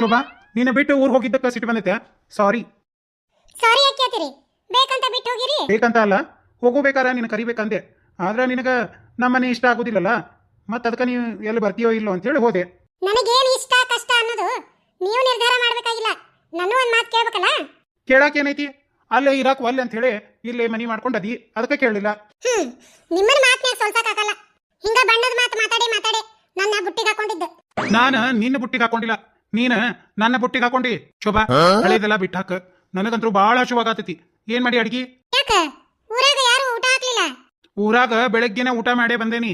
ಶೋಭಾ ನೀನು ಬಿಟ್ಟು ಊರ್ ಹೋಗಿದ್ದಕ್ಕೆ ಸಿಟ್ಟು ಬಂದೈತೆ? ಸಾರಿ ಸಾರಿ ಯಾಕೆ ಹೇಳ್ತೀರಿ ಬೇಕಂತ ಬಿಟ್ಟು ಹೋಗಿರಿ? ಬೇಕಂತ ಅಲ್ಲ ಹೋಗಬೇಕಾರ ನಿನ್ನ ಕರಿಬೇಕಂದೆ. ಆದ್ರೆ ನಿನಗೆ ನಮ್ಮನೆ ಇಷ್ಟ ಆಗೋದಿಲ್ಲಲ್ಲ? ಮತ್ತೆ ಅದಕ್ಕೆ ನೀವು ಎಲ್ಲಿ ಬರ್ತೀಯೋ ಇಲ್ಲೋ ಅಂತ ಹೇಳಿ ಹೋದೆ. ನನಗೇನು ಇಷ್ಟ ಕಷ್ಟ ಅನ್ನೋದು? ನೀವು ನಿರ್ಧಾರ ಮಾಡ್ಬೇಕಾಗಿಲ್ಲ. ನಾನು ಒಂದ್ ಮಾತು ಕೇಳ್ಬೇಕಲ್ಲ? ಕೇಳಾಕ ಏನೈತಿ? ಅಲ್ಲೇ ಇರಾಕ್ ಒಲ್ಲೆ ಅಂತ ಹೇಳಿ ಇಲ್ಲೇ ಮನಿ ಮಾಡ್ಕೊಂಡದಿ. ಅದಕ್ಕೆ ಕೇಳಲಿಲ್ಲ. ಹ್ಮ್ ನಿಮ್ಮನ್ನ ಮಾತನ್ಯಾಗ ಸೊಲ್ಸಕ್ಕಾಗಲ್ಲ ಹಿಂಗ ಬಣ್ಣದ ಮಾತು ಮಾತಾಡಿ ಮಾತಾಡಿ ನನ್ನ ಬುಟ್ಟಿಗೆ ಹಾಕೊಂಡಿದ್ದೆ. ನಾನು ನಿನ್ನ ಬುಟ್ಟಿಗೆ ಹಾಕೊಂಡಿಲ್ಲ. ನೀನು ನನ್ನ ಬುಟ್ಟಿಗೆ ಹಾಕೊಂಡಿ ಶೋಭಾ. ಹಳೇದೆಲ್ಲ ಬಿಟ್ಟು ಹಾಕ ನನಗಂತೂ ಬಹಳ ಶುಭಾಗತೈತಿ ಏನ್ ಮಾಡಿ ಅಡ್ಗಿ? ಯಾಕ? ಊರಾಗ ಯಾರು ಊಟ ಹಾಕ್ಲಿಲ್ಲ? ಊರಾಗ ಬೆಳಗ್ಗೆನೆ ಊಟ ಮಾಡೇ ಬಂದೇನಿ.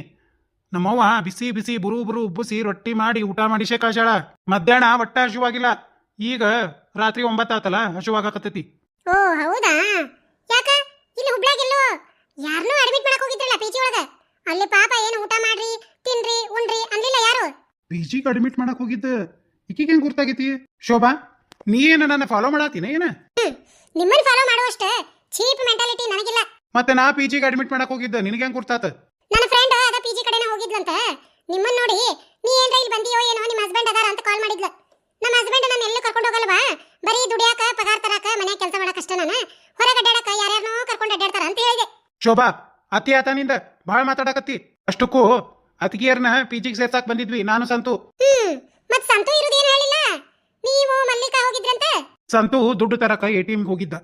ನಮ್ಮವ್ವ ಬಿಸಿ ಬಿಸಿ ಬುರು ಬುರು ಉಬ್ಬುಸಿ ರೊಟ್ಟಿ ಮಾಡಿ ಊಟ ಮಾಡಿಸೇ ಕಾಶಾಳ ಮಧ್ಯಾಹ್ನ ಒಟ್ಟ ಹಸುವಾಗಿಲ್ಲ ಈಗ ರಾತ್ರಿ ಒಂಬತ್ತಾತಲ್ಲ ಹಸುವಾಗಕತ್ತೈತಿ ಓ ಹೌದಾ? ಯಾಕ? ಇಲ್ಲಿ ಹುಬ್ಳಾಗಿಲ್ಲೋ ಯಾರನ್ನೂ ಅಡ್ಮಿಟ್ ಮಾಡಕ್ ಹೋಗಿದ್ರಲ್ಲ ಪಿಜಿ ಒಳಗ. ಅಲ್ಲಿ ಪಾಪ ಏನು ಊಟ ಮಾಡ್ರಿ ತಿನ್ರಿ ಉಣ್ರಿ ಅನ್ಲಿಲ್ಲ ಯಾರು? ಪಿ ಜಿಗೆ ಅಡ್ಮಿಟ್ ಮಾಡಕ್ ಹೋಗಿದ್ದ. ಹೆಂಗ್ ಗುರ್ತಾಗೈತಿ? ಶೋಭಾ ನೀ ಏನ ನನ್ನ ಫಾಲೋ ಮಾಡತ್ತೀನ ಏನ? ನಿಮ್ಮನ್ನ ಫಾಲೋ ಮಾಡುವಷ್ಟ ಚೀಪ್ ಮೆಂಟಾಲಿಟಿ ನನಗಿಲ್ಲ. ಮತ್ತೆ ನಾ ಪಿ ಜಿಗೆ ಅಡ್ಮಿಟ್ ಮಾಡಕ್ ಹೋಗಿದ್ದೆ ನಿನಗೆ ಹೆಂಗ್ ಗುರ್ತಾತ? ನನ್ನ ಫ್ರೆಂಡ್ ಅದ ಪಿ ಜಿ ಕಡೆನ ಹೋಗಿದ್ಲಂತ ನಿಮ್ಮನ್ನ ನೋಡಿ ನೀ ಏನ್ ಇಲ್ಲಿ ಬಂದಿಯೋ ಏನೋ ನಿಮ್ಮ ಹಸ್ಬೆಂಡ್ ಅದಾರ ಅಂತ ಕಾಲ್ ಮಾಡಿದ್ಲ. ನಮ್ಮ ಹಸ್ಬೆಂಡ್ ನಾನು ಎಲ್ಲೂ ಕರ್ಕೊಂಡು ಹೋಗಲ್ವಾ? ಬರೀ ದುಡಿಯಾಕ ಪಗಾರ ತರಾಕ ಮನೆ ಕೆಲಸ ಮಾಡಕ್ ಅಷ್ಟೇ ನಾನು? ಹೊರಗೆ ಅಡ್ಡಾಡಕ ಯಾರ್ಯಾರನೋ ಕರ್ಕೊಂಡು ಅಡ್ಡಾಡ್ತಾರ ಅಂತ ಹೇಳಿದೆ. ಶೋಭಾ ಅತಿ ಆತ ನಿಂದ ಭಾಳ ಮಾತಾಡಕತ್ತಿ. ಅಷ್ಟಕ್ಕೂ ಅತಿಗೆಯರ್ನ ಪಿ ಜಿಗೆ ಸೇರ್ಸಾಕ್ ಬಂದಿದ್ವಿ ನಾನು ಸಂತು. ಹ್ಮ್ ಮತ್ ಸಂತು ಇರುದೇನು ಹೇಳಿಲ್ಲ? ನೀವು ಮಲ್ಲಿಕಾ ಹೋಗಿದ್ರಂತೆ? ಸಂತು ದುಡ್ಡು ತರಕ ಎ ಟಿ ಎಮ್ಗೆ ಹೋಗಿದ್ದ.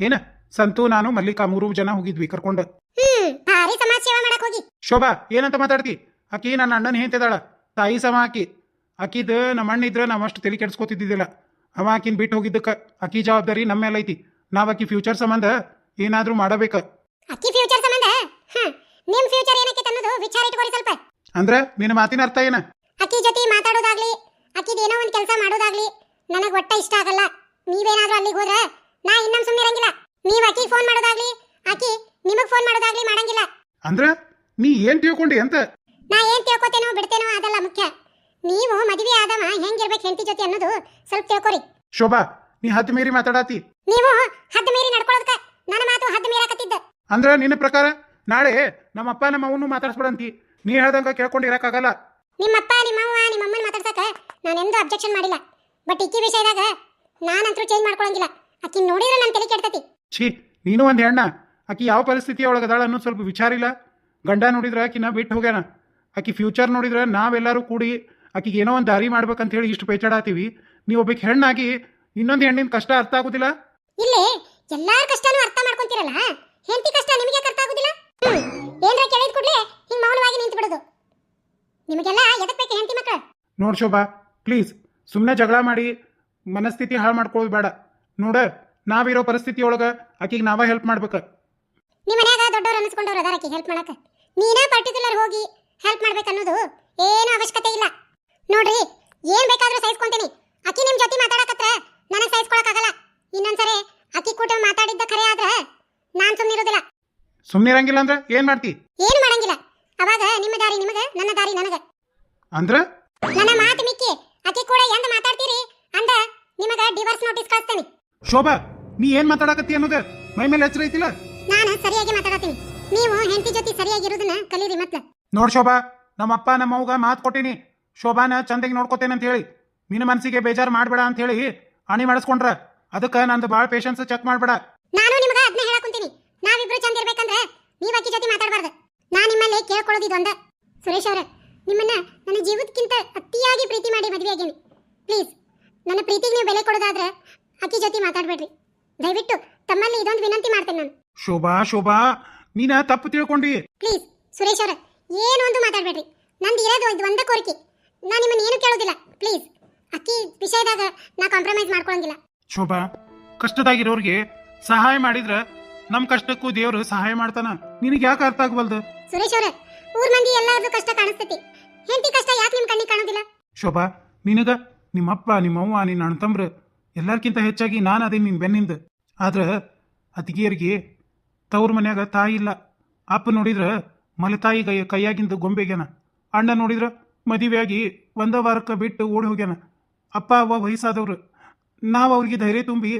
ಏನ? ಸಂತು ನಾನು ಮಲ್ಲಿಕಾ ಮೂರು ಜನ ಹೋಗಿದ್ವಿ ಕರ್ಕೊಂಡು. ಹ್ಮ್ ಭಾರಿ ಸಮಾಜ ಸೇವೆ ಮಾಡಕ್ ಹೋಗಿ. ಶೋಭಾ ಏನಂತ ಮಾತಾಡ್ತಿ? ಆಕಿ ನನ್ನ ಅಣ್ಣನ ಹೇಳ್ತಿದ್ದಾಳ ತಾಯಿ ಸಮ ಆಕಿ. ಆಕಿದ ನಮ್ಮ ಅಣ್ಣ ಇದ್ರ ನಾವ್ ಅಷ್ಟು ತಲೆ ಕೆಡ್ಸ್ಕೊತಿದ್ದಿದ್ದಿಲ್ಲ. ಅವ ಆಕಿನ ಬಿಟ್ಟು ಹೋಗಿದ್ದಕ್ಕ. ಆಕಿ ಜವಾಬ್ದಾರಿ ನಮ್ಮ ಮೇಲೆ ಐತಿ. ನಾವ್ ಆಕಿ ಫ್ಯೂಚರ್ ಸಂಬಂಧ ಏನಾದ್ರೂ ಮಾಡಬೇಕ. ಅಕ್ಕಿ ಫ್ಯೂಚರ್ ಸಂಬಂಧ? ಹ್ಮ್ ನಿಮ್ ಫ್ಯೂಚರ್ ಏನಕ್ಕೆ ಅನ್ನೋದು ವಿಚಾರ ಇಟ್ಕೊಳ್ಳಿ ಸ್ವಲ್ಪ. ಅಂದ್ರ ನಿನ್ನ ಮಾತಿನ ಅರ್ಥ ಏನ? ಅಕ್ಕಿ ಜೊತೆ ಮಾತಾಡೋದಾಗ್ಲಿ ಅಕ್ಕಿದ್ ಏನೋ ಒಂದ್ ಕೆಲಸ ಮಾಡೋದಾಗ್ಲಿ. ನನಗೆ ಒಟ್ಟ ಇಷ್ಟ ಆಗಲ್ಲ. ನೀವೇನಾದ್ರೂ ಅಲ್ಲಿಗೆ ಹೋದ್ರ ನಾ ಇನ್ನೊಂದ್ ಸುಮ್ಮನೆ ಇರಂಗಿಲ್ಲ. ನೀವ್ ಅಕ್ಕಿ ಫೋನ್ ಮಾಡೋದಾಗ್ಲಿ ಆಕಿ ನಿಮಗೆ ಫೋನ್ ಮಾಡೋದಾಗ್ಲಿ ಮಾಡಂಗಿಲ್ಲ. ಅಂದ್ರ ನೀ ಏನ್ ತಿಳ್ಕೊಂಡಿ ಅಂತ? ನಾ ಏನ್ ತಿಳ್ಕೊತೇನೋ ಬಿಡ್ತೇನೋ ಅದಲ್ಲ ಮುಖ್ಯ. ನೀವು ಮದುವೆ ಆದವ ಹೆಂಗಿರ್ಬೇಕು ಹೆಂಡತಿ ಜೊತೆ ಅನ್ನೋದು ಸ್ವಲ್ಪ ತಿಳ್ಕೊರಿ. ಶೋಭಾ ನೀ ಹತ್ತು ಮೀರಿ ಮಾತಾಡತಿ. ನೀವು ಹದ್ದು ಮೀರಿ ನಡ್ಕೊಳ್ಳೋದಕ್ಕ ನನ್ನ ಮಾತು ಹದ್ದು ಮೀರಾಕತ್ತಿದ್ದ. ಅಂದ್ರ ನಿನ್ನ ಪ್ರಕಾರ ನಾಳೆ ನಮ್ಮಪ್ಪ ನಮ್ಮ ಅವನು ಮಾತಾಡ್ಸ್ಬಿಡಂತಿ. ನೀ ಹೇಳ್ದಂಗ ಕೇಳ್ಕೊಂಡು ಇರಕ್ಕಾಗಲ್ಲ ನಿಮ್ಮಪ್ಪ ನಿಮ್ಮವ್ವ ನಿಮ್ಮಮ್ಮನ ಮಾತಾಡ್ಸಕ ನಾನೆಂದೂ ಅಬ್ಜೆಕ್ಷನ್ ಮಾಡಿಲ್ಲ. ಬಟ್ ಇಕ್ಕಿ ವಿಷಯದಾಗ ನಾನಂತರೂ ಚೇಂಜ್ ಮಾಡ್ಕೊಳಂಗಿಲ್ಲ. ಅಕ್ಕಿ ನೋಡಿದ್ರೆ ನನ್ನ ತಲೆ ಕೆಡ್ತತಿ. ಛೀ ನೀನು ಒಂದು ಹೆಣ್ಣ. ಆಕಿ ಯಾವ ಪರಿಸ್ಥಿತಿ ಒಳಗದಾಳ ಅನ್ನೋದು ಸ್ವಲ್ಪ ವಿಚಾರ ಇಲ್ಲ. ಗಂಡ ನೋಡಿದ್ರೆ ಆಕಿನ ಬಿಟ್ಟು ಹೋಗ್ಯಾನ. ಆಕಿ ಫ್ಯೂಚರ್ ನೋಡಿದ್ರೆ ನಾವೆಲ್ಲರೂ ಕೂಡಿ ಆಕಿಗೆ ಏನೋ ಒಂದು ದಾರಿ ಮಾಡ್ಬೇಕಂತ ಹೇಳಿ ಇಷ್ಟು ಪೇಚಾಡಾತೀವಿ ನೀವು ಒಬ್ಬಕ್ಕೆ ಹೆಣ್ಣಾಗಿ ಇನ್ನೊಂದು ಹೆಣ್ಣಿನ ಕಷ್ಟ ಅರ್ಥ ಆಗೋದಿಲ್ಲ? ಇಲ್ಲಿ ಎಲ್ಲಾರ ಕಷ್ಟನೂ ಅರ್ಥ ಮಾಡ್ಕೊಂತಿರಲ್ಲ? ಹೆಂಡತಿ ಕಷ್ಟ ನಿಮಗೆ ಅರ್ಥ ಆಗುದಿಲ್ಲ? ಏನ್ರ ಕೇಳಿದ ಕೂಡಲೇ ಹಿಂಗ್ ಮೌನವಾಗಿ ನಿಂತು ಬಿಡೋದು ನಿಮಗೆಲ್ಲ ಎದಕ್ಕೆ ಬೇಕು ಹೆಂಡತಿ ಮಕ್ಕಳು ನೋಡ್ ಶೋಭಾ ಪ್ಲೀಸ್ ಸುಮ್ಮನೆ ಜಗಳ ಮಾಡಿ ಮನಸ್ಥಿತಿ ಹಾಳು ಮಾಡ್ಕೊಳ್ಳೋದು ಬೇಡ. ನೋಡ ನಾವಿರೋ ಪರಿಸ್ಥಿತಿ ಒಳಗೆ ಆಕಿಗೆ ನಾವೇ ಹೆಲ್ಪ್ ಮಾಡ್ಬೇಕು. ನಿಮ್ಮ ಮನ್ಯಾಗ ದೊಡ್ಡವ್ರು ಅನಿಸ್ಕೊಂಡವ್ರು ಅದಾರ ಆಕಿ ಹೆಲ್ಪ್ ಮಾಡಕ. ನೀನೇ ಪರ್ಟಿಕ್ಯುಲರ್ ಹೋಗಿ ಹೆಲ್ಪ್ ಮಾಡ್ಬೇಕು ಅನ್ನೋದು ಏನು ಅವಶ್ಯಕತೆ ಇಲ್ಲ. ನೋಡ್ರಿ ಏನ್ ಬೇಕಾದ್ರೂ ಸಹಿಸ್ಕೊಂತೀನಿ. ಆಕಿ ನಿಮ್ ಜೊತೆ ಮಾತಾಡಕತ್ರ ನನಗೆ ಸಹಿಸ್ಕೊಳಕ್ಕಾಗಲ್ಲ. ಇನ್ನೊಂದ್ಸರಿ ಆಕಿ ಕೂಟ ಮಾತಾಡಿದ್ದ ಖರೆ ಆದ್ರೆ ನಾನ್ ಸುಮ್ಮನಿರೋದಿಲ್ಲ ಸುಮ್ಮನೆ ಇರಂಗಿಲ್ಲ ಅಂದ್ರೆ ಏನು ಮಾಡ್ತಿ? ಏನು ಮಾಡಂಗಿಲ್ಲ. ಅವಾಗ ನಿಮ್ಮ ದಾರಿ ನಿಮಗೆ ನನ್ನ ದಾರಿ ನನಗೆ. ಅಂದ್ರೆ? ನನ್ನ ಮಾತು ಮಿಕ್ಕಿ ಅಕ್ಕಿ ಕೂಡ ಎಂದ ಮಾತಾಡ್ತೀರಿ? ಅಂದ ನಿಮಗ ಡಿವೋರ್ಸ್ ನೋಟಿಸ್ ಕಳಿಸ್ತೇನೆ. ಶೋಭಾ ನೀ ಏನು ಮಾತಾಡಕತ್ತಿ ಅನ್ನೋದು? ಮೈ ಮೇಲೆ ಎಚ್ಚರ ಐತಿಲ್ಲ? ನಾನು ಸರಿಯಾಗಿ ಮಾತಾಡತೀನಿ ನೀವು ಹೆಂಡತಿ ಜೊತೆ ಸರಿಯಾಗಿರೋದನ್ನ ಕಲೀರಿ ಮತ್ತ. ನೋಡ್ ಶೋಭಾ ನಮ್ಮಪ್ಪ ನಮ್ಮ ಅವ್ಗ ಮಾತು ಕೊಟ್ಟಿನಿ. ಶೋಭಾನ ಚಂದಾಗಿ ನೋಡ್ಕೋತೇನೆ ಅಂತ ಹೇಳಿ. ನಿನ್ನ ಮನಸ್ಸಿಗೆ ಬೇಜಾರು ಮಾಡಬೇಡ ಅಂತ ಹೇಳಿ ಅಣಿ ಮಾಡಿಸ್ಕೊಂಡ್ರ. ಅದಕ್ಕೆ ನಂದು ಭಾಳ ಪೇಷನ್ಸ್ ಚೆಕ್ ಮಾಡಬೇಡ. ನಾನು ನಿಮಗೆ ಅದನ್ನ ಹೇಳಕುಂತೀನಿ ನಾವಿಬ್ರು ಚಂದ ಇರ್ಬೇಕಂದ್ರೆ ನೀವು ಅಕ್ಕಿ ಜೊತೆ ಮಾತಾಡಬಾರ್ದು. ನಾ ನಿಮ್ಮಲ್ಲಿ ಕೇಳ್ಕೊಳ್ಳೋದು ಇದೊಂದ ಸುರೇಶ್ ಅವರ ನಿಮ್ಮನ್ನ ನನ್ನ ಜೀವದಕ್ಕಿಂತ ಅತಿಯಾಗಿ ಪ್ರೀತಿ ಮಾಡಿ ಮದುವೆ ಆಗೇನಿ. ಪ್ಲೀಸ್ ನನ್ನ ಪ್ರೀತಿಗೆ ನೀವು ಬೆಲೆ ಕೊಡೋದಾದ್ರೆ ಅಕ್ಕಿ ಜೊತೆ ಮಾತಾಡ್ಬೇಡ್ರಿ. ದಯವಿಟ್ಟು ತಮ್ಮಲ್ಲಿ ಇದೊಂದು ವಿನಂತಿ ಮಾಡ್ತೇನೆ ನಾನು. ಶೋಭಾ ಶೋಭಾ ನೀನ ತಪ್ಪು ತಿಳ್ಕೊಂಡಿ. ಪ್ಲೀಸ್ ಸುರೇಶ್ ಅವರ ಏನು ಒಂದು ಮಾತಾಡ್ಬೇಡ್ರಿ. ನಂದು ಇರೋದು ಇದು ಒಂದೇ ಕೋರಿಕೆ. ನಾನು ನಿಮ್ಮನ್ನ ಏನು ಕೇಳೋದಿಲ್ಲ. ಪ್ಲೀಸ್ ಅಕ್ಕಿ ವಿಷಯದಾಗ ನಾ ಕಾಂಪ್ರಮೈಸ್ ಮಾಡ್ಕೊಳಂಗಿಲ್ಲ. ಶೋಭಾ ಕಷ್ಟದಾಗಿರೋರಿಗೆ ಸಹಾಯ ಮಾಡಿದ್ರ ನಮ್ಮ ಕಷ್ಟಕ್ಕೂ ದೇವರು ಸಹಾಯ ಮಾಡ್ತಾನ. ನಿನಗೆ ಯಾಕೆ ಅರ್ಥ ಆಗವಲ್ದು? ಸುರೇಶ್ ಅವರ ಊರ್ ಮಂದಿ ಎಲ್ಲಾರ್ದು ಕಷ್ಟ ಕಾಣಿಸ್ತೈತಿ. ಹೆಂಡತಿ ಕಷ್ಟ ಯಾಕೆ ನಿಮ್ಮ ಕಣ್ಣಿಗೆ ಕಾಣೋದಿಲ್ಲ? ಶೋಭಾ ನಿನಗ ನಿಮ್ಮಪ್ಪ ನಿಮ್ಮವ್ವ ನಿನ್ನ ಅಣ್ಣತಂಬ್ರು ಎಲ್ಲರ್ಕಿಂತ ಹೆಚ್ಚಾಗಿ ನಾನು ಅದೇ ನಿನ್ನ ಬೆನ್ನಿಂದ. ಆದ್ರೆ ಅತಿಗೆಯರಿಗೆ ತವ್ರ ಮನ್ಯಾಗ ತಾಯಿ ಇಲ್ಲ. ಅಪ್ಪ ನೋಡಿದ್ರ ಮಲತಾಯಿ ಕೈ ಕೈಯಾಗಿಂದ ಗೊಂಬೆಗ್ಯಾನ. ಅಣ್ಣ ನೋಡಿದ್ರ ಮದುವೆಯಾಗಿ ಒಂದ ವಾರಕ್ಕೆ ಬಿಟ್ಟು ಓಡಿ ಹೋಗ್ಯಾನ. ಅಪ್ಪ ಅವ್ವ ವಯಸ್ಸಾದವ್ರು. ನಾವು ಅವ್ರಿಗೆ ಧೈರ್ಯ ತುಂಬಿ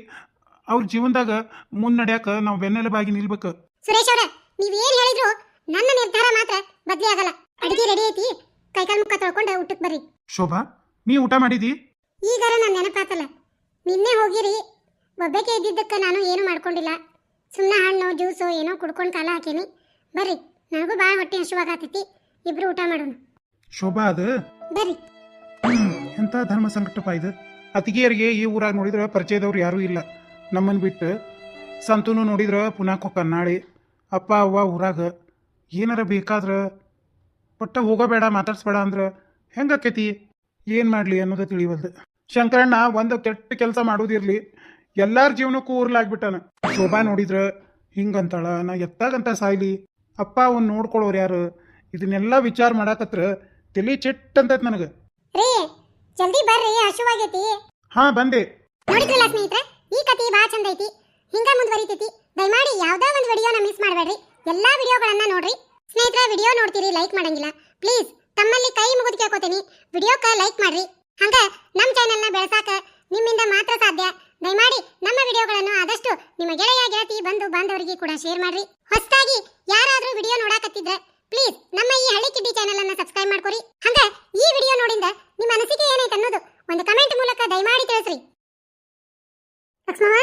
ಅವ್ರ ಜೀವನದಾಗ ಮುನ್ನಡ್ಯಾಕ ನಾವು ಬೆನ್ನೆಲುಬಾಗಿ ನಿಲ್ಬೇಕು. ಸುರೇಶ್ ಅವರ ನೀವ್ ಏನ್ ಹೇಳಿದ್ರು ನನ್ನ ನಿರ್ಧಾರ ಮಾತ್ರ ಬದ್ಲಿ ಆಗಲ್ಲ. ಅಡಿಗೆ ರೆಡಿ ಐತಿ. ಕೈಕಾಲು ಮುಖ ತೊಳ್ಕೊಂಡು ಊಟಕ್ಕೆ ಬರ್ರಿ. ಶೋಭಾ ನೀ ಊಟ ಮಾಡಿದಿ? ಈಗಾರ ನನ್ನ ನೆನಪಾತಲ್ಲ. ನಿನ್ನೆ ಹೋಗಿರಿ. ಒಬ್ಬಕ್ಕೆ ಇದ್ದಿದ್ದಕ್ಕೆ ನಾನು ಏನು ಮಾಡ್ಕೊಂಡಿಲ್ಲ. ಸುಮ್ಮನೆ ಹಣ್ಣು ಜ್ಯೂಸು ಏನೋ ಕುಡ್ಕೊಂಡು ಕಾಲ ಹಾಕೀನಿ. ಬರ್ರಿ ನನಗೂ ಭಾಳ ಹೊಟ್ಟೆ ಹಸುವಾಗತೈತಿ. ಇಬ್ರು ಊಟ ಮಾಡೋಣ. ಶೋಭಾ ಅದು? ಬರ್ರಿ. ಎಂಥ ಧರ್ಮ ಸಂಕಟಪ್ಪ ಇದು? ಅತಿಗೆಯರಿಗೆ ಈ ಊರಾಗ ನೋಡಿದ್ರೆ ಪರಿಚಯದವ್ರು ಯಾರೂ ಇಲ್ಲ. ನಮ್ಮನ್ನು ಬಿಟ್ಟು ಸಂತೂನು ನೋಡಿದ್ರೆ ಪುನಃ ಕನ್ನಾಳಿ ಅಪ್ಪ ಅವ್ವ ಊರಾಗ ಏನಾರ ಬೇಕಾದ್ರೆ ಒಟ್ಟ ಹೋಗೋಬೇಡ ಮಾತಾಡ್ಸ್ಬೇಡ ಅಂದ್ರೆ ಹೆಂಗಾಕೈತಿ ಏನು ಮಾಡಲಿ ಅನ್ನೋದು ತಿಳಿವಲ್ದು. ಶಂಕರಣ್ಣ ಒಂದು ಕೆಟ್ಟ ಕೆಲಸ ಮಾಡೋದಿರಲಿ ಎಲ್ಲಾರ ಜೀವನಕ್ಕೂ ಊರ್ಲಾಗ್ಬಿಟ್ಟಾನ. ಶೋಭಾ ನೋಡಿದ್ರೆ ಹಿಂಗಂತಾಳ ನಾ ಎತ್ತಾಗಂತ ಸಾಯ್ಲಿ ಅಪ್ಪ ಅವ್ನು ನೋಡ್ಕೊಳ್ಳೋರು ಯಾರು? ಇದನ್ನೆಲ್ಲ ವಿಚಾರ ಮಾಡಾಕತ್ರ ತಲೆ ಚೆಟ್ ಅಂತೈತೆ ನನಗೆ. ರೀ ಜಲ್ದಿ ಬರ್ರಿ ಹಸುವಾಗೈತಿ ಹಾ ಬಂದೆ. ನೋಡಿದ್ರಲ್ಲ ಸ್ನೇಹಿತರೆ ಈ ಕತೆ ಬಾ ಚಂದ ಐತಿ ಹಿಂಗ ಮುಂದುವರಿತೈತಿ. ದಯಮಾಡಿ ಯಾವ್ದೋ ಒಂದು ವಿಡಿಯೋನ ಮಿಸ್ ಮಾಡಬೇಡ್ರಿ. ಎಲ್ಲಾ ವಿಡಿಯೋಗಳನ್ನ ನೋಡ್ರಿ. ಸ್ನೇಹಿತರೆ ವಿಡಿಯೋ ನೋಡ್ತೀರಿ ಲೈಕ್ ಮಾಡಂಗಿಲ್ಲ. ಪ್ಲೀಸ್ ತಮ್ಮಲ್ಲಿ ಕೈ ಮುಗಿದು ಕೇಳ್ಕೊತೀನಿ. ವಿಡಿಯೋಕ್ಕ ಲೈಕ್ ಮಾಡ್ರಿ. ಹಂಗ ನಮ್ಮ ಚಾನೆಲ್ನ ಬೆಳೆಸಾಕ ನಿಮ್ಮಿಂದ ಮಾತ್ರ ಸಾಧ್ಯ. ದಯಮಾಡಿ ನಮ್ಮ ವಿಡಿಯೋಗಳನ್ನು ಆದಷ್ಟು ನಿಮ್ಮ ಗೆಳೆಯ, ಗೆಳತಿ, ಬಂಧು, ಬಾಂಧವರಿಗೆ ಕೂಡ ಶೇರ್ ಮಾಡ್ರಿ. ಹೊಸದಾಗಿ ಯಾರಾದರೂ ವಿಡಿಯೋ ನೋಡಾಕತ್ತಿದ್ರೆ ಪ್ಲೀಸ್ ನಮ್ಮ ಈ ಹಳ್ಳಿ ಕಿಡ್ಡಿ ಚಾನೆಲ್ ಅನ್ನ ಸಬ್ಸ್ಕ್ರೈಬ್ ಮಾಡ್ಕೊರಿ. ಹಂಗ ಈ ವಿಡಿಯೋ ನೋಡಿಂದ ನಿಮ್ಮ ಅನಿಸಿಕೆ ಏನೈತೆ ಅನ್ನೋದು ಒಂದು ಕಮೆಂಟ್ ಮೂಲಕ ದಯಮಾಡಿ ತಿಳಿಸ್ರಿ. ಲಕ್ಷ್ಮಣ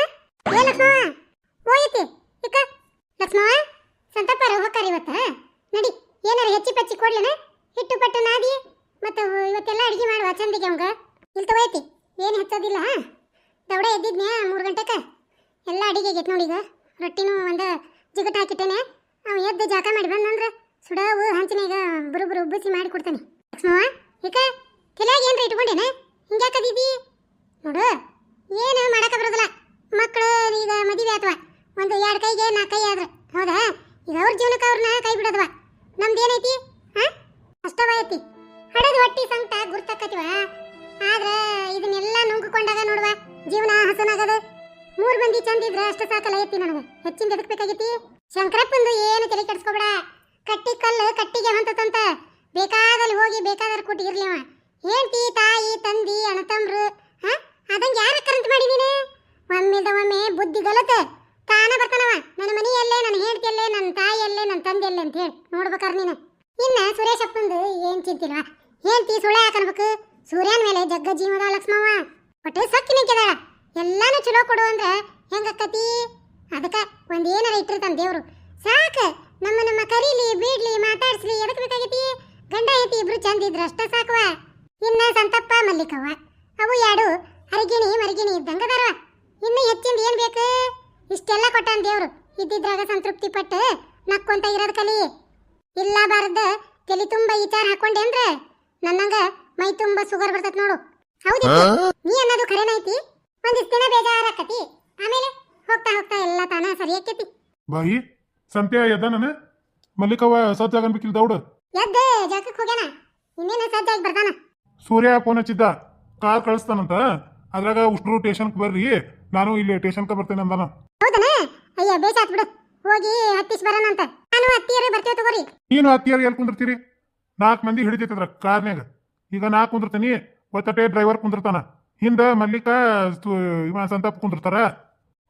ಏ ಲಕ್ಷ್ಮವ್ವ? ಸಂತಪ್ಪ ನಡಿ, ಏನಾರ ಹೆಚ್ಚಿ ಪಚ್ಚಿ ಕೊಡ್ಲೇನ? ಹಿಟ್ಟು ಪಟ್ಟು ನಾದಿ, ಮತ್ತು ಇವತ್ತೆಲ್ಲ ಅಡುಗೆ ಮಾಡುವ ಚಂದಿಗೆ ಅವಂಗ. ಇಲ್ಲಿ ತಗೋಯ್ತಿ ಏನು ಹೆಚ್ಚೋದಿಲ್ಲ ದೌಡ ಎದ್ದಿದ್ನ್ಯಾ ಮೂರು ಗಂಟೆಕ? ಎಲ್ಲ ಅಡಿಗೆ ಆಗೈತೆ ನೋಡಿದ ರೊಟ್ಟಿನೂ ಒಂದು ಜಿಗಟ್ ಹಾಕಿಟ್ಟೇನೆ. ಅವ ಎದ್ದು ಜಾಕ ಮಾಡಿ ಬಂದಂದ್ರೆ ಸುಡಾವು ಹಂಚಿನಾಗ ಬರು ಬರು ಉಬ್ಬಿಸಿ ಮಾಡಿ ಕೊಡ್ತಾನೆ. ಲಕ್ಷ್ಮವ್ವ ಇಕ್ಕ ತಲೆಯಾಗ ಏನ್ರ ಇಟ್ಕೊಂಡೇನ? ಹಿಂಗ್ಯಾಕದಿದ್ದಿ ನೋಡು. ಕೊಟ್ಟು ಇರ್ಲಿ ಅವ. ತಾಯಿ ತಂದಿ ಅಣ್ಣತಮ್ರು ಹಾ? ಅದಂಗೆ ಯಾರ ಕರೆಂಟ್ ಮಾಡಿ ನೀನು? ಒಮ್ಮಿಲ್ದ ಒಮ್ಮೆ ಬುದ್ಧಿ ಗಲತ. ತಾನ ಬರ್ತಾನವ. ನನ್ನ ಮನೆಯಲ್ಲೇ, ನನ್ನ ಹೇಳ್ತಿಯಲ್ಲೇ ನನ್ನ ತಾಯಿಯಲ್ಲೇ, ನನ್ನ ತಂದೆಯಲ್ಲೇ ಅಂತ ಹೇಳಿ ನೋಡ್ಬೇಕಾರ ನೀನು. ಇನ್ನ ಸುರೇಶ್ ಅಪ್ಪಂದು ಏನ್ ಚಿಂತಿಲ್ವಾ? ಹೇಳ್ತಿ ಸುಳ್ಳ ಹಾಕನ್ಬೇಕು. ಸೂರ್ಯನ ಮೇಲೆ ಜಗ್ಗ ಜೀವದ ಲಕ್ಷ್ಮವ್ವ. ಒಟ್ಟು ಸಕ್ಕಿ ನಿಂತಿದಾಳ ಎಲ್ಲಾನು ಚಲೋ ಕೊಡು ಅಂದ್ರೆ ಹೆಂಗಕ್ಕತಿ? ಅದಕ್ಕ ಒಂದೇನಾರ ಇಟ್ಟಿರ್ತಾನೆ ದೇವರು. ಸಾಕ. ನಮ್ಮ ಕರೀಲಿ, ಬೀಡ್ಲಿ ಮಾತಾಡ್ಸ್ಲಿ ಎದಕ್ಕೆ ಬೇಕಾಗೈತಿ? ಗಂಡ ಐತಿ ಇಬ್ರು ಚಂದ ಇದ್ರ ಅಷ್ಟೇ ಸಾಕವ. ಇನ್ನ ಸಂತಪ್ಪ ಮಲ್ಲಿಕವ್ವ. ಅವು ಎರಡು ಹರಿಗಿಣಿ ಮರಿಗಿಣಿ ಇದ್ದಂಗದಾರವ ಇನ್ನು ಹೆಚ್ಚಿಂದ ಏನ್ ಬೇಕು? ಇಷ್ಟೆಲ್ಲ ಕೊಟ್ಟಾನ ದೇವ್ರು. ಇದ್ದಿದ್ರಾಗ ಸಂತೃಪ್ತಿ ಪಟ್ಟು ನಕ್ಕೊಂತ ಇರೋದು ಕಲಿ. ಇಲ್ಲ ಬಾರದ ತಲೆ ತುಂಬಾ ವಿಚಾರ ಹಾಕೊಂಡೆ ಅಂದ್ರ ನನ್ನಂಗ ಮೈ ತುಂಬಾ ಸುಗರ್ ಬರ್ತತ್ ನೋಡು. ಹೌದು ನೀ ಅನ್ನೋದು ಖರೇನೈತಿ ಒಂದಿಷ್ಟು ದಿನ ಬೇಜಾರಾಕತಿ. ಆಮೇಲೆ ಹೋಗ್ತಾ ಹೋಗ್ತಾ ಎಲ್ಲ ತಾನ ಸರಿ ಆಕೈತಿ ಬಾಯಿ ಸಂತ್ಯ ನಾನು ಮಲ್ಲಿಕವ್ವ ಸಜ್ಜಾಗನ್ಬೇಕಿಲ್ ದೌಡ್ ಎದ್ದ ಜಾಗಕ್ಕೆ ಹೋಗ್ಯಾನ. ಇನ್ನೇನು ಆಗಿ ಬರ್ತಾನ ಸೂರ್ಯ ಫೋನ್ ಹಚ್ಚಿದ್ದ. ಕಾರ್ ಕಳಿಸ್ತಾನಂತ. ಅದ್ರಾಗ ಉಷ್ಟ್ರು ಸ್ಟೇಷನ್ಗೆ ಬರ್ರಿ. ನಾನು ಇಲ್ಲಿ ಸ್ಟೇಷನ್ಗೆ ಬರ್ತೇನೆ ಅಂದಾನ. ಹೌದನ? ಅಯ್ಯ ಬೇಸಾತ್ ಬಿಡು. ಹೋಗಿ ಹತ್ತಿಸ್ ಬರೋಣಂತ ನಾನು ಹತ್ತಿಯರು ಬರ್ತೇವೆ ತಗೋರಿ. ನೀನು ಹತ್ತಿಯರ್ ಎಲ್ಲಿ ಕುಂದಿರ್ತೀರಿ? ನಾಲ್ಕು ಮಂದಿ ಹಿಡಿತೈತದ್ರ ಕಾರ್ನ್ಯಾಗ. ಈಗ ನಾ ಕುಂದಿರ್ತೀನಿ ಒತ್ತಟೆ ಡ್ರೈವರ್ ಕುಂದಿರ್ತಾನ. ಹಿಂದ ಮಲ್ಲಿಕ ಸು- ಇವ ಸಂತಾಪ್ ಕುಂದಿರ್ತಾರ.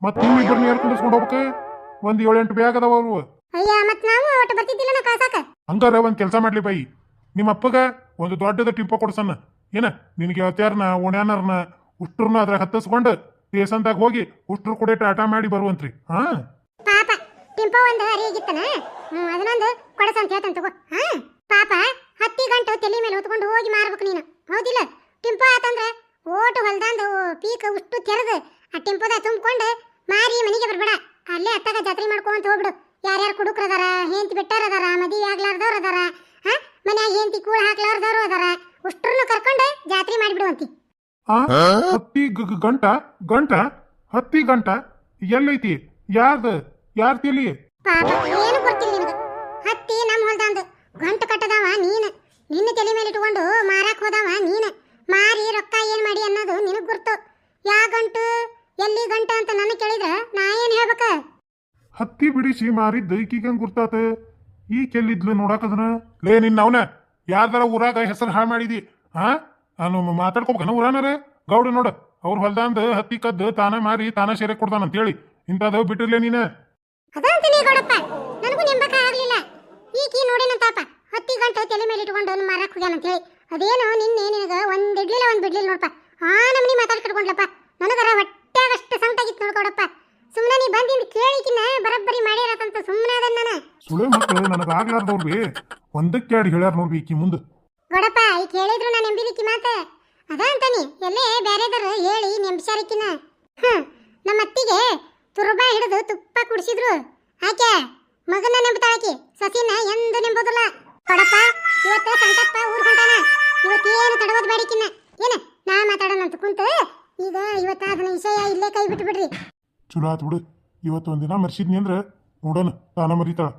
ಮತ್ತೆ ನೀವು ಇಬ್ಬರನ್ನ ಕುಂದಿರ್ಸ್ಕೊಂಡು ಹೋಗ್ಬೇಕು? ಒಂದ್ ಏಳೆಂಟು ಬ್ಯಾಗ್ ಅದಾವ ಅವು ಅಯ್ಯ ಮತ್ ನಾವು ಒಟ್ಟು ಬರ್ತಿದ್ದಿಲ್ಲ ನಾ ಕಳ್ಸಾಕ ಹಂಗಾರ ಒಂದ್ ಕೆಲಸ ಮಾಡ್ಲಿ ಬಾಯಿ. ನಿಮ್ಮ ಅಪ್ಪಗ ಒಂದು ದೊಡ್ಡದ ಟಿಂಪ ಕೊಡ್ಸನ್ನ. ಏನ ನಿನಗೆ ಅವತ್ಯಾರನ ಓಣ್ಯಾನರ್ನ ಉಷ್ಟ್ರನ್ನ ಅದ್ರಾಗ ಹತ್ತಿಸ್ಕೊಂಡು ಸ್ಟೇಷನ್ದಾಗ ಹೋಗಿ ಉಷ್ಟ್ರು ಕೂಡ ಟಾಟಾ ಮಾಡಿ ಬರುವಂತ್ರಿ. ಹಾ? ಪಾಪ ಟಿಂಪೋ ಒಂದು ಅರಿಯಾಗಿತ್ತನ ಹ್ಮ್ ಅದನ್ನೊಂದು ಕೊಡಸಂತ ಹೇಳ್ತಾನೆ ತಗೋ. ಹಾ? ಪಾಪ ಹತ್ತಿ ಗಂಟು ತಲೆ ಮೇಲೆ ಹೊತ್ಕೊಂಡು ಹೋಗಿ ಮಾರ್ಬೇಕು ನೀನು. ಹೌದಿಲ್ಲ? ಟಿಂಪೋ ಆತಂದ್ರ ಓಟು ಹೊಲ್ದಂದು ಪೀಕ ಉಷ್ಟು ತೆರೆದು ಆ ಟಿಂಪದ ತುಂಬಿಕೊಂಡು ಮಾರಿ ಮನೆಗೆ ಬರ್ಬೇಡ. ಅಲ್ಲೇ ಅತ್ತಾಗ ಜಾತ್ರೆ ಮಾಡ್ಕೊಂತ ಹೋಗ್ಬಿಡು. ಯಾರ್ಯಾರು ಕುಡುಕ್ರ ಅದಾರ ಹೆಂತಿ ಬಿಟ್ಟಾರದಾರ ಮದುವೆ ಆಗ್ಲಾರ್ದವ್ರು ಅದಾರ ಹಾ? ಮನ್ಯಾಗ ಹೆಂತಿ ಕೂಳ ಹಾಕ್ಲಾರ್ದವ್ರು ಅದಾರ ಉಷ್ಟ್ರನ್ನು ಕರ್ಕೊಂಡು ಜಾತ್ರೆ ಮಾಡಿಬಿಡುವಂತಿ. ಆ? ಹತ್ತಿ ಗಂಟ ಗಂಟ ಹತ್ತಿ ಗಂಟ ಎಲ್ಲೈತಿ? ಯಾರ್ದ? ಯಾರ್ ತಿಳಿ ಏನು ಗೊತ್ತಿಲ್ಲ ನಿನಗೆ ಹತ್ತಿ ನಮ್ಮ ಹೊಲ್ದಂದು. ಗಂಟು ಕಟ್ಟದವ ನೀನು. ನಿನ್ನ ತಲೆ ಮೇಲೆ ಇಟ್ಕೊಂಡು ಮಾರಾಕ್ ಹೋದವ ನೀನು. ಮಾರಿ ರೊಕ್ಕ ಏನ್ ಮಾಡಿ ಅನ್ನೋದು ನಿನಗ್ ಗುರ್ತು. ಯಾ ಗಂಟು ಎಲ್ಲಿ ಗಂಟ ಅಂತ ನಾನು ಕೇಳಿದ್ರ ನಾ ಏನು ಹೇಳ್ಬೇಕ? ಹತ್ತಿ ಬಿಡಿಸಿ ಮಾರಿದ್ದ ಈಕಿಗಂಗ್ ಗುರ್ತಾತ. ಈ ಕೆಲ್ಲಿದ್ಲು ನೋಡಾಕದನ ಲೇ, ನಿನ್ನ ಅವನ. ಯಾರ್ದಾರ ಊರಾಗ ಹೆಸರು ಹಾಳು ಮಾಡಿದಿ? ಹಾ ನಾನು ಮಾತಾಡ್ಕೋಬೇಕನ ಊರಾನರೇ? ಗೌಡ ನೋಡ, ಅವ್ರ ಹೊಲ್ದಾಂದ ಹತ್ತಿ ಕದ್ದು ತಾನ ಮಾರಿ ತಾನ ಸೇರೆ ಕೊಡ್ತಾನಂತ ಹೇಳಿ ಇಂಥದ್ದು ಬಿಟ್ಟಿರ್ಲೇ ನೀನ. ಅದಂತೀನಿ ಗೌಡಪ್ಪ. ನನಗೂ ನೆಂಬಕ ಈಕಿ ಹತ್ತಿ ಗಂಟೆ ಮೇಲೆ ನಿನಗ ಒಂದ್ ಒಂದ್ ಬಿಡ್ಲಿಲ್ಲ ನೋಡಪ್ಪ. ಆ ನಮ್ನಿ ಮಾತಾಡ್ಕೊಂಡ್ಲಪ್ಪ ನನಗರ ಹೊಟ್ಟೆಗ ಅಷ್ಟು ಸಂಕಟಾಗಿತ್ತು ನೋಡ್ಕೊಡಪ್ಪ ಸುಮ್ಮನೆ ನೀ ಬಂದಿಂದ ಕೇಳಿಕಿನ ಬರಬ್ಬರಿ ಮಾಡ್ಯಾರತಂತ ಸುಮ್ಮನೆ ಅದನ್ನ ನಾನು. ಸುಳೆ ಮಕ್ಕಳು ನನಗೆ ಆಗ್ಲಾರ್ದವ್ರಿ ಒಂದಕ್ಕೆ ಎರಡು ಹೇಳ್ಯಾರ ನೋಡ್ರಿ ಈಕಿ ಮುಂದೆ. ಗೌಡಪ್ಪ ಈ ಕೇಳಿದ್ರು ನಾನು ನಂಬಿಲಿಕ್ಕಿ ಮಾತ. ಅದ ಅಂತಾನಿ ಎಲ್ಲೇ ಬೇರೆದರು ಹೇಳಿ ನೆಂಬಿಸಾರಿಕಿನ ಹ್ಮ್ ನಮ್ಮ ಅತ್ತಿಗೆ ತುರುಬ ಹಿಡಿದು ತುಪ್ಪ ಕುಡಿಸಿದ್ರು. ಆಕೆ ಮಗನ ನೆಂಬ್ತಾಳಕಿ ಸಸಿನ ಎಂದು ನೆಂಬೋದಿಲ್ಲ. ಕೊಡಪ್ಪ ಇವತ್ತು ಸಂಕಪ್ಪ ಊರ್ ಹೊಂಟಾನ. ಇವತ್ತೇನು ತಡವದ್ ಬೇಡಿಕಿನ್ನ ಏನ ನಾ ಮಾತಾಡೋಣ ಅಂತ ಕುಂತ ಈಗ ಇವತ್ತ ಅದನ್ನ ವಿಷಯ ಇಲ್ಲೇ ಕೈ ಬಿಟ್ಟು ಬಿಡ್ರಿ ಚಲೋ ಆತು ಬಿಡು. ಇವತ್ತು ಒಂದಿನ ಮರ್ಸಿದ್ನಿ ಅಂದ್ರೆ ನೋಡೋಣ ತಾನ ಮರಿತಾಳ.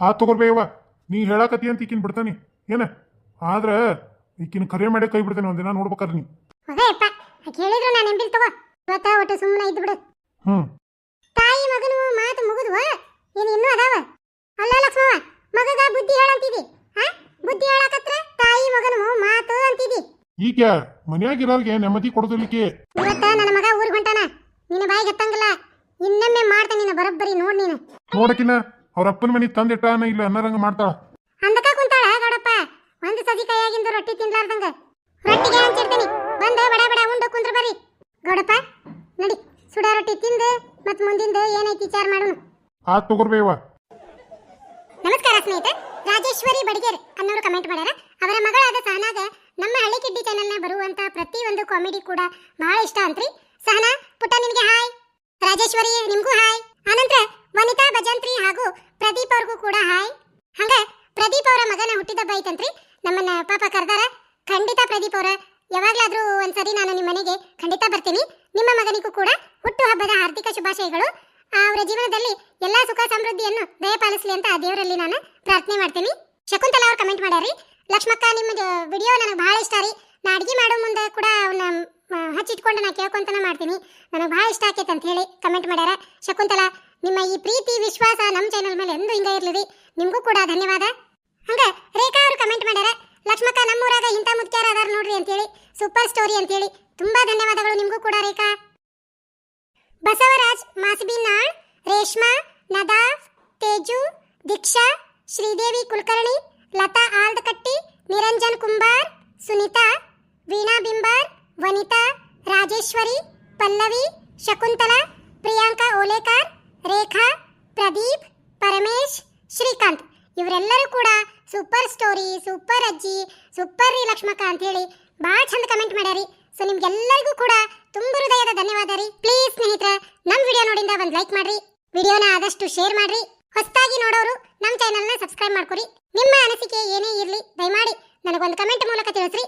ಆ ತಗೋರ್ಬೇವ ನೀ ಹೇಳಾಕತಿ ಅಂತ ಈಕಿನ ಬಿಡ್ತಾನಿ. ಏನ? ಆದ್ರೆ ಈಕಿನ ಕರೆ ಮಾಡಿ ಕೈ ಬಿಡ್ತಾನೆ ಒಂದಿನ ನೋಡ್ಬೇಕಾದ್ರೆ ನೀ. ಮಗಯಪ್ಪ ಕೇಳಿದ್ರು ನಾನು ನೆಂಬಿಲ್ ತಗೋ. ಇವತ್ತ ಒಟ್ಟು ಸುಮ್ಮನೆ ಇದ್ದು ಬಿಡು. ಹ್ಮ್. ತಾಯಿ ಮಗನು ಮಾತು ಮುಗಿದ್ವ? ಏನು ಇನ್ನೂ ಅದಾವ? ಅಲ್ಲ ಲಕ್ಷ್ಮವ ಮಗಗ ಬುದ್ಧಿ ಹೇಳಂತಿದಿ ಹಾ ಬುದ್ಧಿ ಹೇಳಕತ್ರ ತಾಯಿ ಮಗನು ಮಾತು ಅಂತಿದಿ. ಈಗ ಮನ್ಯಾಗಿರೋರ್ಗೆ ನೆಮ್ಮದಿ ಕೊಡೋದಿಲ್ಲಕ್ಕೆ ಇವತ್ತ ನನ್ನ ಮಗ ಊರಿಗೆ ಹೊಂಟಾನ. ನಿನ್ನ ಬಾಯಿಗೆ ಎತ್ತಂಗಿಲ್ಲ. ಇನ್ನೊಮ್ಮೆ ಮಾಡ್ತಾನೆ ನೀನು ಬರೋಬ್ಬರಿ ನೋಡ್ ನೀನು. ನೋಡಕಿನ ಅವ್ರ ಅಪ್ಪನ ಮನೆ ತಂದಿಟ್ಟಾನ ಇಲ್ಲ ಅನ್ನರಂಗ ಮಾಡ್ತಾ ಅಂದಕ ಕುಂತಾಳ ಗೌಡಪ್ಪ. ಒಂದು ಸದಿ ಕೈಯಾಗಿಂದ ರೊಟ್ಟಿ ತಿನ್ಲಾರ್ದಂಗ. ರೊಟ್ಟಿಗೆ ಹಂಚಿರ್ತೀನಿ ಬಂದು ಬಡ ಬಡ ಉಂಡು ಕುಂದ್ರ ಬರ್ರಿ. ಗೌಡಪ್ಪ ನಡಿ. ಸುಡ ರೊಟ್ಟಿ ತಿಂದು ಮತ್ ಮುಂದಿಂದ ಏನೈತಿ ವಿಚಾರ ಮಾಡೋಣ. ಆ ತಗೋರ್ಬೇವ. ನಮಸ್ಕಾರ ಸ್ನೇಹಿತ. ರಾಜೇಶ್ವರಿ ಬಡಿಗೇರ್ ಅನ್ನೋರು ಕಮೆಂಟ್ ಮಾಡ್ಯಾರ. ಅವರ ಮಗಳಾದ ಸಹನಾಗ ನಮ್ಮ ಹಳ್ಳಿ ಕಿಡ್ಡಿ ಚಾನೆಲ್ನ ಬರುವಂತ ಪ್ರತಿಯೊಂದು ಕಾಮಿಡಿ ಕೂಡ ಬಹಳ ಇಷ್ಟ ಅಂತ್ರಿ. ಸಹನಾ ಪುಟ್ಟ ನಿಮಗೆ ಹಾಯ್. ರಾಜೇಶ್ವರಿ ನಿಮ್ಗೂ ಹಾಯ್. ಆನಂತರ ವನಿತಾ ಭಜಂತ್ರಿ ಹಾಗೂ ಪ್ರದೀಪ್ ಅವ್ರಿಗೂ ಕೂಡ ಹಾಯ್. ಹಂಗ ಪ್ರದೀಪ್ ಅವರ ಮಗನ ಹುಟ್ಟಿದಬ್ಬ ಐತಂತ್ರಿ ನಮ್ಮನ್ನ ಪಾಪ ಕರ್ದಾರ. ಖಂಡಿತ ಪ್ರದೀಪ್ ಅವರ ಯಾವಾಗ್ಲಾದ್ರೂ ಒಂದ್ಸರಿ ನಾನು ನಿಮ್ಮ ಮನೆಗೆ ಖಂಡಿತ ಬರ್ತೀನಿ. ನಿಮ್ಮ ಮಗನಿಗೂ ಕೂಡ ಹುಟ್ಟು ಹಬ್ಬದ ಹಾರ್ದಿಕ ಶುಭಾಶಯಗಳು. ಅವರ ಜೀವನದಲ್ಲಿ ಎಲ್ಲಾ ಸುಖ ಸಮೃದ್ಧಿಯನ್ನು ದಯಪಾಲಿಸಲಿ ಅಂತ ಆ ದೇವರಲ್ಲಿ ನಾನು ಪ್ರಾರ್ಥನೆ ಮಾಡ್ತೀನಿ. ಶಕುಂತಲಾ ಅವ್ರು ಕಮೆಂಟ್ ಮಾಡ್ಯಾರಿ ಲಕ್ಷ್ಮಕ್ಕ ನಿಮ್ಮ ವಿಡಿಯೋ ನನಗೆ ಬಹಳ ಇಷ್ಟ ರೀ. ನಾ ಅಡಿಗೆ ಮಾಡೋ ಮುಂದೆ ಕೂಡ ಅವನ್ನ ಮ, ಹಚ್ಚಿಟ್ಕೊಂಡು ನಾ ಕೇಳ್ಕೊಂತನ ಮಾಡ್ತೀನಿ. ನನಗೆ ಭಾಳ ಇಷ್ಟ ಆಕೈತೆ ಅಂತ ಹೇಳಿ ಕಮೆಂಟ್ ಮಾಡ್ಯಾರ. ಶಕುಂತಲಾ, ನಿಮ್ಮ ಈ ಪ್ರೀತಿ, ವಿಶ್ವಾಸ ನಮ್ಮ ಚಾನೆಲ್ ಮೇಲೆ ಎಂದು ಹಿಂಗೆ ಇರಲಿ ನಿಮಗೂ ಕೂಡ ಧನ್ಯವಾದ. ಹಂಗ ರೇಖಾ ಅವರು ಕಮೆಂಟ್ ಮಾಡ್ಯಾರ. ಲಕ್ಷ್ಮಕ್ಕ ನಮ್ಮೂರಾಗ ಇಂಥ ಮುಖ್ಯಾರ ಅದಾರ ನೋಡ್ರಿ ಅಂತೇಳಿ ಸೂಪರ್ ಸ್ಟೋರಿ ಅಂತೇಳಿ ತುಂಬಾ ಧನ್ಯವಾದಗಳು ನಿಮಗೂ ಕೂಡ ರೇಖಾ. ಬಸವರಾಜ್ ಮಾಸಬಿನಾಳ್ ರೇಷ್ಮಾ ನದಾಫ್ ತೇಜು, ದೀಕ್ಷಾ, ಶ್ರೀದೇವಿ ಕುಲಕರ್ಣಿ, ಲತಾ ಆಲ್ದಕಟ್ಟಿ ನಿರಂಜನ್ ಕುಂಬಾರ್, ಸುನಿತಾ, ವೀಣಾ ಬಿಂಬಾರ್ ವನಿತಾ, ರಾಜೇಶ್ವರಿ, ಪಲ್ಲವಿ, ಶಕುಂತಲಾ, ಪ್ರಿಯಾಂಕಾ ಓಲೇಕಾರ್, ರೇಖಾ, ಪ್ರದೀಪ್, ಪರಮೇಶ್, ಶ್ರೀಕಾಂತ್. ಇವರೆಲ್ಲರೂ ಕೂಡ ಸೂಪರ್ ಸ್ಟೋರಿ, ಸೂಪರ್ ಅಜ್ಜಿ, ಸೂಪರ್ ರೀ ಲಕ್ಷ್ಮಕ್ಕ ಅಂತ ಹೇಳಿ ಭಾಳ ಚಂದ ಕಮೆಂಟ್ ಮಾಡ್ಯಾರಿ. ಸೊ ನಿಮ್ಗೆಲ್ಲರಿಗೂ ಕೂಡ ತುಂಬ ಹೃದಯದ ಧನ್ಯವಾದ ರೀ. ಪ್ಲೀಸ್ ಸ್ನೇಹಿತರೆ, ನಮ್ಮ ವಿಡಿಯೋ ನೋಡಿಂದ ಒಂದು ಲೈಕ್ ಮಾಡ್ರಿ. ವಿಡಿಯೋನ ಆದಷ್ಟು ಶೇರ್ ಮಾಡ್ರಿ. ಹೊಸದಾಗಿ ನೋಡೋರು ನಮ್ಮ ಚಾನೆಲ್ನ ಸಬ್ಸ್ಕ್ರೈಬ್ ಮಾಡ್ಕೊರಿ. ನಿಮ್ಮ ಅನಿಸಿಕೆ ಏನೇ ಇರಲಿ, ದಯಮಾಡಿ ನನಗೊಂದು ಕಮೆಂಟ್ ಮೂಲಕ ತಿಳಿಸ್ರಿ.